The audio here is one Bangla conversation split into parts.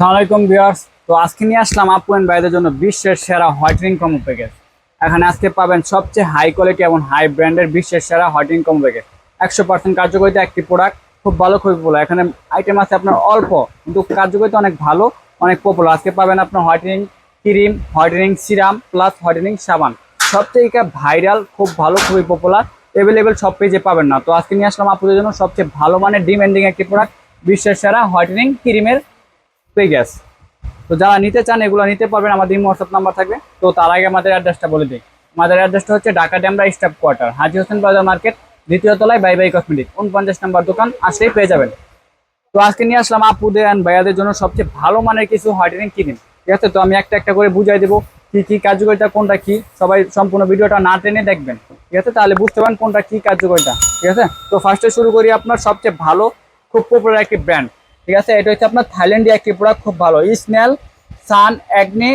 আসসালামাইকুম ভিউয়ার্স। তো আজকে নিয়ে আসলাম আপু এন্ড ভাইদের জন্য বিশ্বের সেরা হোয়াইটনিং কম্বো প্যাকেজ এখানে আজকে পাবেন সবচেয়ে হাই কোয়ালিটি এবং হাই ব্র্যান্ডের বিশ্বের সেরা হোয়াইটনিং কম্বো প্যাকেজ একশো পার্সেন্ট কার্যকরিতা একটি প্রোডাক্ট খুব ভালো, খুবই ভালো এখানে আইটেম আছে আপনার অল্প, কিন্তু কার্যকরিতা অনেক ভালো, অনেক পপুলার আজকে পাবেন আপনার whitening cream whitening serum plus whitening সাবান। সবথেকে ভাইরাল খুব ভালো, খুবই পপুলার অ্যাভেলেবেল সব পেজে পাবেন না। তো আজকে নিয়ে আসলাম আপুদের জন্য সবচেয়ে ভালো মানের ডিমান্ডিং একটি প্রোডাক্ট বিশ্বের সেরা হোয়াইটনিং ক্রিমের পেগ্যাস তো যারা নিতে চান, এগুলো নিতে পারবেন। আমাদের হোয়াটসঅ্যাপ নাম্বার থাকবে। তো তার আগে আমাদের অ্যাড্রেসটা বলে দিই। আমাদের অ্যাড্রেসটা হচ্ছে Dhaka Demra staff quarter, Haji Hossain Bazar market, দ্বিতীয় তলায় বাই বাই কসমেটিক উনপঞ্চাশ নাম্বার দোকান, আসলেই পেয়ে যাবেন। তো আজকে নিয়ে আসলাম আপুদের অ্যান্ড ভাইয়াদের জন্য সবচেয়ে ভালো মানের কিছু হোয়াইটেনিং ক্রিম ঠিক আছে? তো আমি একটা একটা করে বুঝাই দেবো কি কি কার্যকারিতা, কোনটা কি। সবাই সম্পূর্ণ ভিডিওটা না টেনে দেখবেন। ঠিক আছে? তাহলে বুঝতে পারেন কোনটা কি কার্যকারিতা। ঠিক আছে? তো ফার্স্টে শুরু করি আপনার সবচেয়ে ভালো, খুব পপুলার একটি ব্র্যান্ড ঠিক আছে? এটা হচ্ছে আপনার থাইল্যান্ডে একটি প্রোডাক্ট খুব ভালো। স্নেল সান অ্যাগনি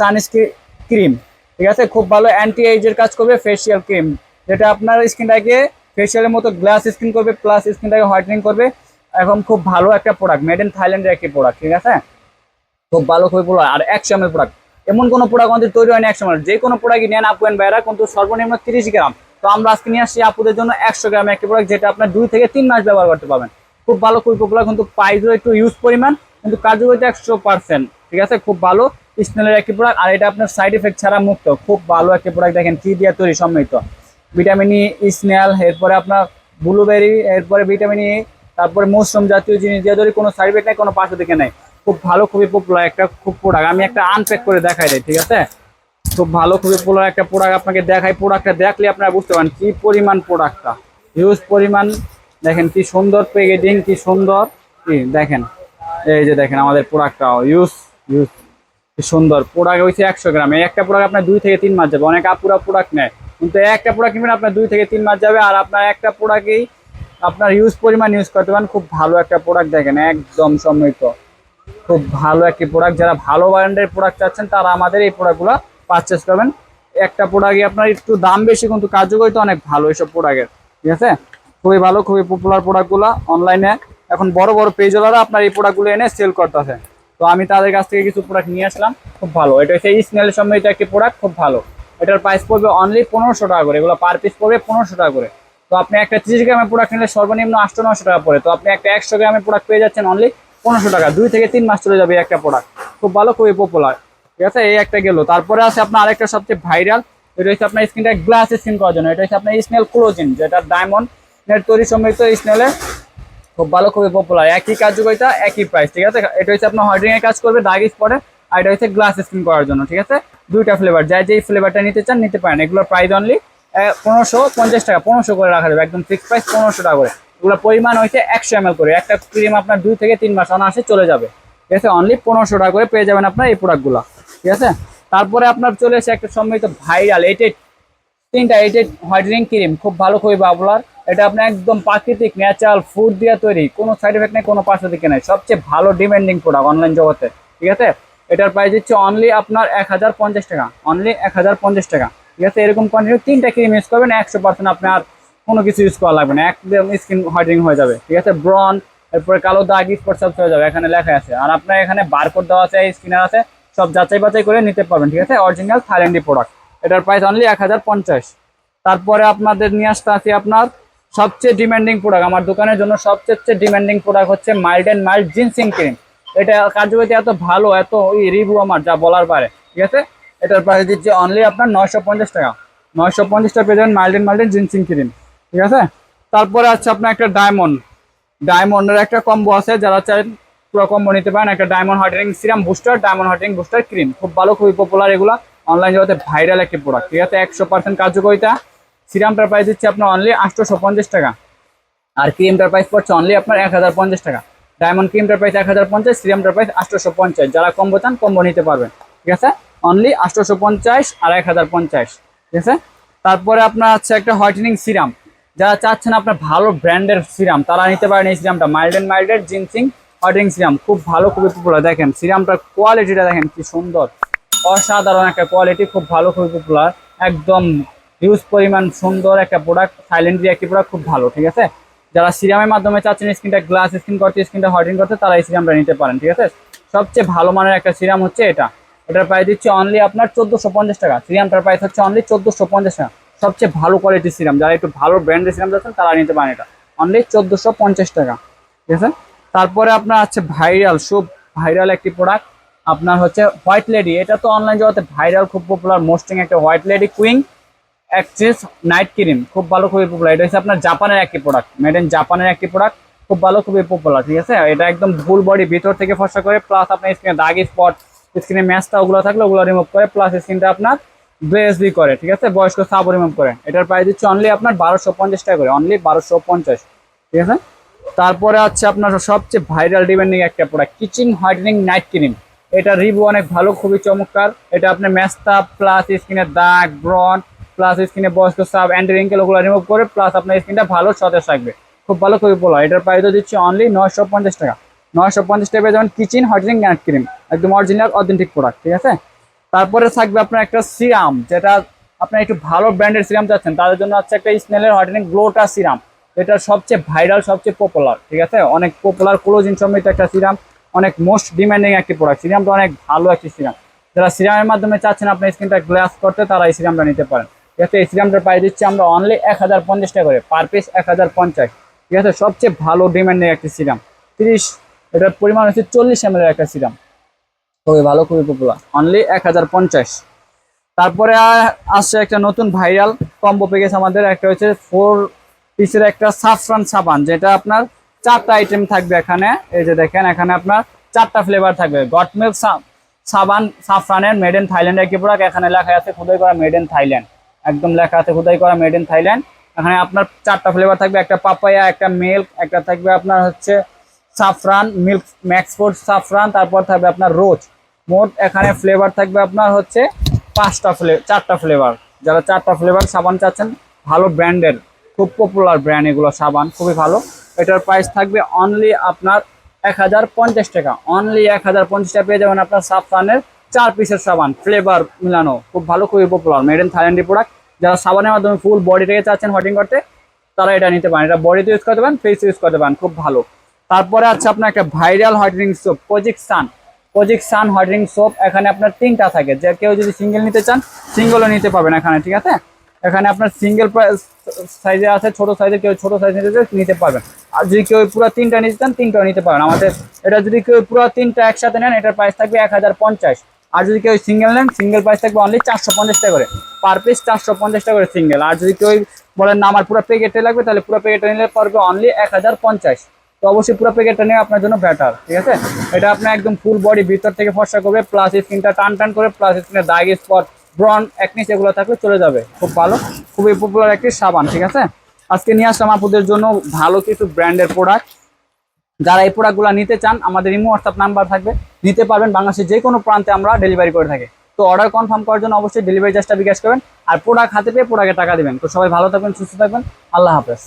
সানস্ক্রিন ক্রিম ঠিক আছে? খুব ভালো অ্যান্টি এজের কাজ করবে ফেসিয়াল ক্রিম যেটা আপনার স্কিনটাকে ফেসিয়ালের মতো গ্লাস স্কিন করবে প্লাস স্কিনটাকে হোয়াইটেনিং করবে এখন খুব ভালো একটা প্রোডাক্ট মেড ইন থাইল্যান্ডের একটি প্রোডাক্ট ঠিক আছে? খুব ভালো, খুবই ভালো। আর একশো এমএল প্রোডাক্ট এমন কোনো প্রোডাক্ট আমাদের তৈরি হয়নি একশো এমএল যে কোনো প্রোডাক্টই নেন আপু বাইরা কিন্তু সর্বনিম্ন তিরিশ গ্রাম। তো আমরা আজকে নিয়ে আসছি আপুদের জন্য একশো গ্রামের একটি প্রোডাক্ট যেটা আপনার দুই থেকে তিন মাস ব্যবহার করতে পারবেন। খুব ভালো পপুলার কিন্তু প্রাইসও একটু ইউজ পরিমাণ, কিন্তু কার্যকরিতা একশো পার্সেন্ট ঠিক আছে? খুব ভালো স্নেলের একটি প্রোডাক্ট আর এটা আপনার সাইড এফেক্ট ছাড়া মুক্ত, খুব ভালো একটি প্রোডাক্ট দেখেন, কি দিয়ে তৈরি সমৃদ্ধ। ভিটামিন ই স্নেল এরপরে আপনার ব্লুবেরি এরপরে ভিটামিন ই তারপরে মৌসুম জাতীয় জিনিস দিয়ে তৈরি, কোনো সাইড এফেক্ট নেই, কোনো পাশে দিকে নেই। খুব ভালো, খুবই পপুলার একটা খুব প্রোডাক্ট আমি একটা আনপ্যাক করে দেখাই দেয় ঠিক আছে? খুব ভালো, খুবই পপুলার একটা প্রোডাক্ট আপনাকে দেখাই। প্রোডাক্টটা দেখলে আপনারা বুঝতে পারেন কি পরিমাণ প্রোডাক্টটা হিউজ পরিমাণ দেখেন কি সুন্দর প্যাকেজিং কি সুন্দর। দেখেন, এই যে দেখেন আমাদের প্রোডাক্টটা ইউজ ইউজ কি সুন্দর। প্রোডাক্ট হয়েছে একশো গ্রাম। এই একটা প্রোডাক্ট আপনার দুই থেকে তিন মাস যাবে। অনেক আপুরা প্রোডাক্ট নেয়। কিন্তু একটা প্রোডাক্ট কিনবেন, আপনার দুই থেকে তিন মাস যাবে। আর আপনার একটা প্রোডাক্টেই আপনার ইউজ পরিমাণ ইউজ করতে পারেন। খুব ভালো একটা প্রোডাক্ট দেখেন, একদম সমৃদ্ধ। খুব ভালো একটি প্রোডাক্ট যারা ভালো ব্র্যান্ডের প্রোডাক্ট চাচ্ছেন, তারা আমাদের এই প্রোডাক্টগুলো পারচেস করবেন। একটা প্রোডাক্টই আপনার একটু দাম বেশি, কিন্তু কার্যকরিতা অনেক ভালো এইসব প্রোডাক্টের ঠিক আছে? খুবই ভালো, খুবই পপুলার প্রোডাক্টগুলো অনলাইনে এখন বড় বড় পেজওয়ালারা আপনার এই প্রোডাক্টগুলো এনে সেল করতেছে। তো আমি তাদের কাছ থেকে কিছু প্রোডাক্ট নিয়ে আসলাম। খুব ভালো। এটা হচ্ছে স্মেল সম্মিলিত একটি প্রোডাক্ট খুব ভালো। এটার প্রাইস পড়বে অনলি পনেরোশো টাকা করে। এগুলো পার পিস পড়বে পনেরোশো টাকা করে। তো আপনি একটা ত্রিশ গ্রামের প্রোডাক্ট নিলে সর্বনিম্ন আটশো নশো টাকা পড়ে। তো আপনি একটা একশো গ্রামের প্রোডাক্ট পেয়ে যাচ্ছেন অনলি পনেরোশো টাকা। দুই থেকে তিন মাস চলে যাবে একটা প্রোডাক্ট খুব ভালো, খুবই পপুলার ঠিক আছে? এই একটা গেল। তারপরে আছে আপনার আরেকটা সবচেয়ে ভাইরাল এটা হচ্ছে আপনার স্কিনটা গ্লাস স্কিন করার জন্য। এটা হচ্ছে আপনার স্নেল ক্লোজিন যেটা ডায়মন্ড এর তৈরি সমৃদ্ধ স্নেলে খুব ভালো, খুবই পপুলার একই কার্যকারিতা একই প্রাইস ঠিক আছে? এটা হচ্ছে আপনার এর কাজ করবে দাগ স্পটে আর এটা হচ্ছে গ্লাস স্কিন করার জন্য, ঠিক আছে? দুইটা ফ্লেভার যাই যেই ফ্লেভারটা নিতে চান, নিতে পারেন। এগুলোর প্রাইস অনলি পনেরোশো পঞ্চাশ টাকা, পনেরোশো করে রাখা যাবে, একদম ফিক্স প্রাইস পনেরোশো টাকা করে। এগুলোর পরিমাণ হচ্ছে একশো এম করে। একটা ক্রিম আপনার দুই থেকে তিন মাস অনায়াসে চলে যাবে। ঠিক আছে? অনলি পনেরোশো টাকা করে পেয়ে যাবেন আপনার এই প্রোডাক্টগুলো ঠিক আছে? তারপরে আপনার চলে এসে একটা সম্মিলিত ভাইরাল এইটেড তিনটা এইটেড হোয়াইটেনিং ক্রিম খুব ভালো, খুবই পপুলার এটা আপনার একদম প্রাকৃতিক ন্যাচারাল ফুড দিয়ে তৈরি। কোনো সাইড এফেক্ট নেই, কোনো পাশে দিকে নেই। সবচেয়ে ভালো ডিমান্ডিং প্রোডাক্ট অনলাইন জগতে। ঠিক আছে? এটার প্রাইস হচ্ছে অনলি আপনার এক হাজার পঞ্চাশ টাকা। অনলি এক হাজার পঞ্চাশ টাকা। ঠিক আছে? এরকম কোয়ান্টিটি তিনটা ক্রিম ইউজ করবেন, একশো পার্সেন্ট আপনার কোনো কিছু ইউজ করা লাগবে না। একদম স্কিন হোয়াইটেনিং হয়ে যাবে। ঠিক আছে? ব্রন এরপরে কালো দাগ স্পট সব চলে যাবে। এখানে লেখা আছে। আর আপনার এখানে বারকোড দেওয়া আছে স্কিনার আছে। সব যাচাই বাছাই করে নিতে পারবেন। ঠিক আছে? অরিজিনাল থাইল্যান্ডি প্রোডাক্ট এটার প্রাইস অনলি এক হাজার পঞ্চাশ। তারপরে আপনাদের নিয়ে আসতে আছে আপনার সবচেয়ে ডিমান্ডিং প্রোডাক্ট আমার দোকানের জন্য সবচেয়ে ডিমান্ডিং প্রোডাক্ট হচ্ছে mild and mild ginseng cream এটা কার্যকরিতা এত ভালো, এত ওই রিভিউ আমার, যা বলার পারে। ঠিক আছে? এটার প্রাইস দিচ্ছে অনলি আপনার নয়শো পঞ্চাশ টাকা। নয়শো পঞ্চাশ টাকা পেয়ে যাবেন mild and mild ginseng cream ঠিক আছে? তারপরে আছে আপনার একটা ডায়মন্ড ডায়মন্ডের একটা কম্বো আছে, যারা চান পুরো কম্বো নিতে পারেন। একটা diamond hardening serum booster diamond hardening booster cream খুব ভালো, খুবই পপুলার এগুলো। অনলাইন জগতে ভাইরাল একটি প্রোডাক্ট ঠিক আছে? একশো পার্সেন্ট কার্যকরিতা। সিরামটার প্রাইস দিচ্ছে আপনার অনলি আটশোশো পঞ্চাশ টাকা। আর ক্রিমটার প্রাইস পড়ছে অনলি আপনার এক হাজার পঞ্চাশ টাকা। ডায়মন্ড ক্রিমটার প্রাইস এক হাজার পঞ্চাশ সিরামটার প্রাইস আটশোশো পঞ্চাশ যারা কম্বো চান কম্বো নিতে পারবেন। ঠিক আছে? অনলি আটশোশো পঞ্চাশ আর এক হাজার পঞ্চাশ ঠিক আছে? তারপরে আপনার আছে একটা হোয়াইটেনিং সিরাম যারা চাচ্ছেন আপনার ভালো ব্র্যান্ডের সিরাম তারা নিতে পারেন এই সিরামটা মাইল্ড অ্যান্ড মাইল্ডের জিনসিং হোয়াইটেনিং সিরাম খুব ভালো, খুবই পপুলার দেখেন সিরামটার কোয়ালিটিটা দেখেন কি সুন্দর। অসাধারণ একটা কোয়ালিটি খুব ভালো, খুবই পপুলার একদম হিউজ পরিমাণ সুন্দর একটা প্রোডাক্ট সাইলেন্টলি একটি প্রোডাক্ট খুব ভালো, ঠিক আছে? যারা সিরামের মাধ্যমে চাচ্ছেন স্কিনটা গ্লাস স্কিন করতে স্কিনটা হোয়াইটিং করতে, তারা এই সিরামটা নিতে পারেন, ঠিক আছে? সবচেয়ে ভালো মানের একটা সিরাম হচ্ছে এটা। এটার প্রাইস দিচ্ছে অনলি আপনার চোদ্দোশো পঞ্চাশ টাকা। সিরামটার প্রাইস হচ্ছে অনলি চোদ্দোশো পঞ্চাশ টাকা। সবচেয়ে ভালো কোয়ালিটির সিরাম। যারা একটু ভালো ব্র্যান্ডের সিরাম যাচ্ছেন তারা নিতে পারেন এটা। অনলি চোদ্দোশো পঞ্চাশ টাকা, ঠিক আছে? তারপরে আপনার আছে ভাইরাল খুব ভাইরাল একটি প্রোডাক্ট আপনার হচ্ছে হোয়াইট লেডি। এটা তো অনলাইন জগতে ভাইরাল খুব পপুলার মোস্টিং একটা white lady queen access night cream খুব ভালো, খুবই পপুলার এটা হচ্ছে আপনার জাপানের একটি প্রোডাক্ট মেড ইন জাপানের একটি প্রোডাক্ট খুব ভালো, খুবই পপুলার ঠিক আছে? এটা একদম ফুল বডি ভিতর থেকে ফসা করে প্লাস আপনার স্কিনে দাগ স্পট স্কিনে ম্যাচটা ওগুলো থাকলে ওগুলো রিমুভ করে প্লাস স্কিনটা আপনার ব্রেসবি করে, ঠিক আছে? বয়স্ক সাবও রিমুভ করে। এটার প্রাইস দিচ্ছে অনলি আপনার বারোশো পঞ্চাশ টাকা করে অনলি বারোশো পঞ্চাশ, ঠিক আছে? তারপরে আছে আপনার সবচেয়ে ভাইরাল ডিমান্ডিং একটা product kitchen whitening night cream এটা রিভিউ অনেক ভালো, খুবই চমৎকার। এটা আপনার ম্যাস্তা প্লাস স্কিনের দাগ ব্রন প্লাস স্কিনে বয়স্ক সাব অ্যান্টি রিঙ্কেল ওগুলো রিমুভ করে প্লাস আপনার স্কিনটা ভালো সতেজ থাকবে। খুব ভালো, খুবই বলা এটার প্রাইস দিচ্ছি অনলি নয়শো পঞ্চাশ টাকা। নয়শো পঞ্চাশ টাকা যেমন কিচেন হোয়াইটেনিং নাইট ক্রিম একদম অরিজিনাল অথেন্টিক প্রোডাক্ট ঠিক আছে? তারপরে থাকবে আপনার একটা সিরাম যেটা আপনার একটু ভালো ব্র্যান্ডের সিরাম চাচ্ছেন, তাদের জন্য হচ্ছে একটা স্নেলের হোয়াইটেনিং গ্লোটা সিরাম এটা সবচেয়ে ভাইরাল সবচেয়ে পপুলার ঠিক আছে? অনেক পপুলার ক্লোজিন সমৃদ্ধ একটা সিরাম অনেক মোস্ট ডিমান্ডিং একটি প্রোডাক্ট সিরামটা অনেক ভালো একটি সিরাম। যারা সিরামের মাধ্যমে চাচ্ছেন আপনার স্কিনটা গ্লাস করতে, তারা এই সিরামটা নিতে পারেন। ঠিক আছে, এই সিরামটার প্রাইস দিচ্ছি আমরা অনলি এক হাজার পঞ্চাশ টাকা করে পার পিস এক হাজার পঞ্চাশ। ঠিক আছে, সবচেয়ে ভালো ডিমান্ডিং একটি সিরাম। তিরিশ, এটার পরিমাণ হচ্ছে চল্লিশ এম একটা সিরাম। খুবই ভালো, খুবই পপুলার অনলি এক হাজার পঞ্চাশ। তারপরে আসছে একটা নতুন ভাইরাল কম্বো প্যাকেজ আমাদের। একটা হচ্ছে ফোর পিসের একটা সাফরান সাবান, যেটা আপনার চারটা আইটেম থাকবে এখানে। এই যে দেখেন, এখানে আপনার চারটা ফ্লেভার থাকবে। গট মিল্ক সাবান সাফরানের মেড ইন থাইল্যান্ড একটি প্রোডাক্ট এখানে লেখা আছে খুদাই করা মেড ইন থাইল্যান্ড একদম লেখা আছে খুদাই করা মেড ইন থাইল্যান্ড এখানে আপনার চারটা ফ্লেভার থাকবে, একটা পাপায়া একটা মিল্ক একটা থাকবে আপনার হচ্ছে সাফরান মিল্ক ম্যাক্সফোর্ড সাফরান তারপর থাকবে আপনার রোজ মোট এখানে ফ্লেভার থাকবে আপনার হচ্ছে পাঁচটা ফ্লে চারটা ফ্লেভার যারা চারটা ফ্লেভার সাবান চাচ্ছেন, ভালো ব্র্যান্ডের খুব পপুলার ব্র্যান্ড এগুলো, সাবান, খুবই ভালো। এটার প্রাইস থাকবে অনলি আপনার এক হাজার পঞ্চাশ টাকা। অনলি এক হাজার পঞ্চাশ টাকা পেয়ে যাবেন আপনার সাফরানের চার পিসের সাবান ফ্লেভার মিলানো। খুব ভালো, খুবই পপুলার মেড ইন থাইল্যান্ডের প্রোডাক্ট যারা সাবানের মাধ্যমে ফুল বডিটাকে চাচ্ছেন হোয়াটিং করতে, তারা এটা নিতে পারেন। এটা বডিতে ইউজ করতে পারেন ফেস ইউজ করতে পারেন। খুব ভালো। তারপরে আছে আপনার একটা ভাইরাল হোয়াইটেনিং সোপ পজিক সান পজিক সান হোয়াইটেনিং সোপ এখানে আপনার তিনটা থাকে। যে কেউ যদি সিঙ্গেল নিতে চান সিঙ্গেলও নিতে পারবেন এখানে, ঠিক আছে? এখানে আপনার সিঙ্গেল সাইজে আছে, ছোট সাইজে কেউ ছোট সাইজে নিতে নিতে পারবেন আর যদি কেউ পুরো তিনটা নিতে চান, তিনটাও নিতে পারবেন। আমাদের এটা যদি কেউ পুরো তিনটা একসাথে নেন, এটার প্রাইস থাকবে এক হাজার পঞ্চাশ। আর যদি কেউ সিঙ্গেল নেন সিঙ্গেল প্রাইস থাকবে অনলি চারশো পঞ্চাশ টাকা করে। পার পিস চারশো পঞ্চাশ টাকা করে সিঙ্গেল আর যদি কেউ বলেন, না, আমার পুরো প্যাকেটে লাগবে, তাহলে পুরো প্যাকেটটা নিলে পড়বে অনলি এক হাজার পঞ্চাশ। তো অবশ্যই পুরো প্যাকেটটা নেওয়া আপনার জন্য বেটার ঠিক আছে? এটা আপনার একদম ফুল বডি ভিতর থেকে ফর্সা করবে প্লাস স্কিনটা টান টান করে প্লাস স্কিনের দাগ স্পট ব্রন একনিস এগুলো থাকলে চলে যাবে। খুব ভালো। খুবই পপুলার একটি সাবান, ঠিক আছে? আজকে নিয়ে আসলাম আপুদের জন্য ভালো কিছু ব্র্যান্ডের প্রোডাক্ট যারা এই প্রোডাক্টগুলো নিতে চান, আমাদের ইমো হোয়াটসঅ্যাপ নাম্বার থাকবে। নিতে পারবেন বাংলাদেশের যে কোনো প্রান্তে আমরা ডেলিভারি করে থাকি। তো অর্ডার কনফার্ম করার জন্য অবশ্যই ডেলিভারি চার্জটা বিকাশ করবেন। আর প্রোডাক্ট হাতে পেয়ে প্রোডাক্টের টাকা দেবেন। তো সবাই ভালো থাকবেন, সুস্থ থাকবেন। আল্লাহ হাফেজ।